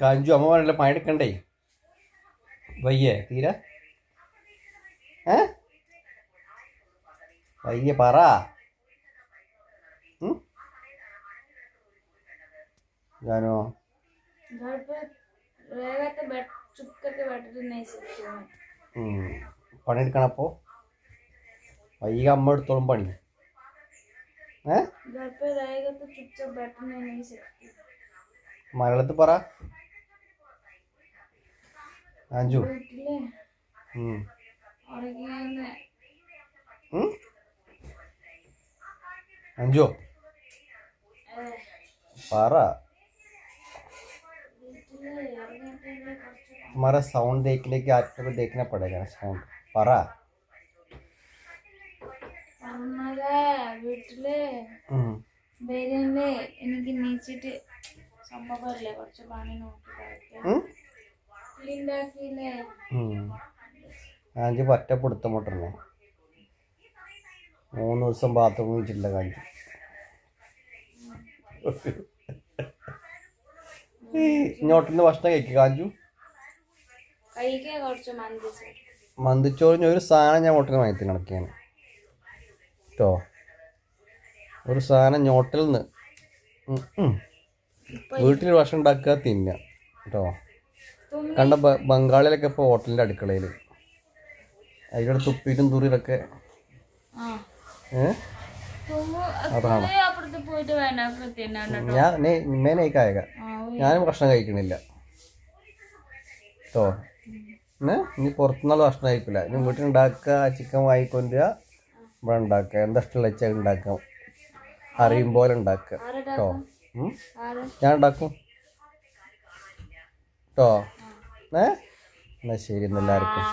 കാഞ്ചു അമ്മ പറഞ്ഞില്ല പണിയെടുക്കണ്ടേ വയ്യേ തീര? ഏ? വയ്യ പറ. ഞാനോ? പണിയെടുക്കണപ്പോ വൈകി അമ്മ എടുത്തോളും പണി. ഏ? മലയാളത്തിൽ പറ. കാഞ്ചു വീട്ടില് ഉം. ഉറങ്ങിയെന്ന് ഉം? അഞ്ചു പറ വീട്ടില് ഉറങ്ങിയിട്ടില്ല കുറച്ച് तुम्हारा साउंड देखने के आपको भी देखना पड़ेगा साउंड പറ പറഞ്ഞത് വീട്ടില് ഉം. വരുന്നേ എനിക്ക് നീച്ചിട്ട് സംഭവമല്ലേ കുറച്ച് പണി നോക്കി ഉം? ഉണ്ടാക്കിയില്ലേ ഉം. കാഞ്ചി പറ്റ പിടുത്തം മുട്ടണേ മൂന്ന് ദിവസം ബാത്റൂമിൽ വെച്ചിട്ടില്ല കാഞ്ചി ഇങ്ങോട്ടിന്ന് ഭക്ഷണം കഴിക്കുക കാഞ്ചു മന്തിച്ചോറിന് ഒരു സാധനം ഞാൻ ഹോട്ടലിൽ വാങ്ങി കണക്കിയാണ് കേട്ടോ ഒരു സാധനം ഞോട്ടിൽ നിന്ന്. വീട്ടിൽ ഭക്ഷണം ഉണ്ടാക്കുക തിന്നുക കേട്ടോ കണ്ട ബംഗാളിലൊക്കെ ഇപ്പോൾ ഹോട്ടലിന്റെ അടുക്കളയിൽ അതിലൂടെ തുപ്പിയിട്ടും തുറിയിലൊക്കെ. അതാണ്. ഞാൻ മേനേക്കായക ഞാനും ഭക്ഷണം കഴിക്കണില്ല. കേട്ടോ ഇനി പുറത്തുനിന്നുള്ള ഭക്ഷണം കഴിക്കില്ല ഇനി വീട്ടിൽ ഉണ്ടാക്കുക ചിക്കൻ വാങ്ങിക്കൊണ്ടുക ഇവിടെ ഉണ്ടാക്കുക. എന്താ ഇഷ്ടമുള്ള വെച്ചാൽ ഉണ്ടാക്കാം അറിയും പോലെ ഉണ്ടാക്കുക. കേട്ടോ ഞാൻ ഉണ്ടാക്കും. കേട്ടോ ഏ? എന്നാ ശരി എല്ലാവർക്കും.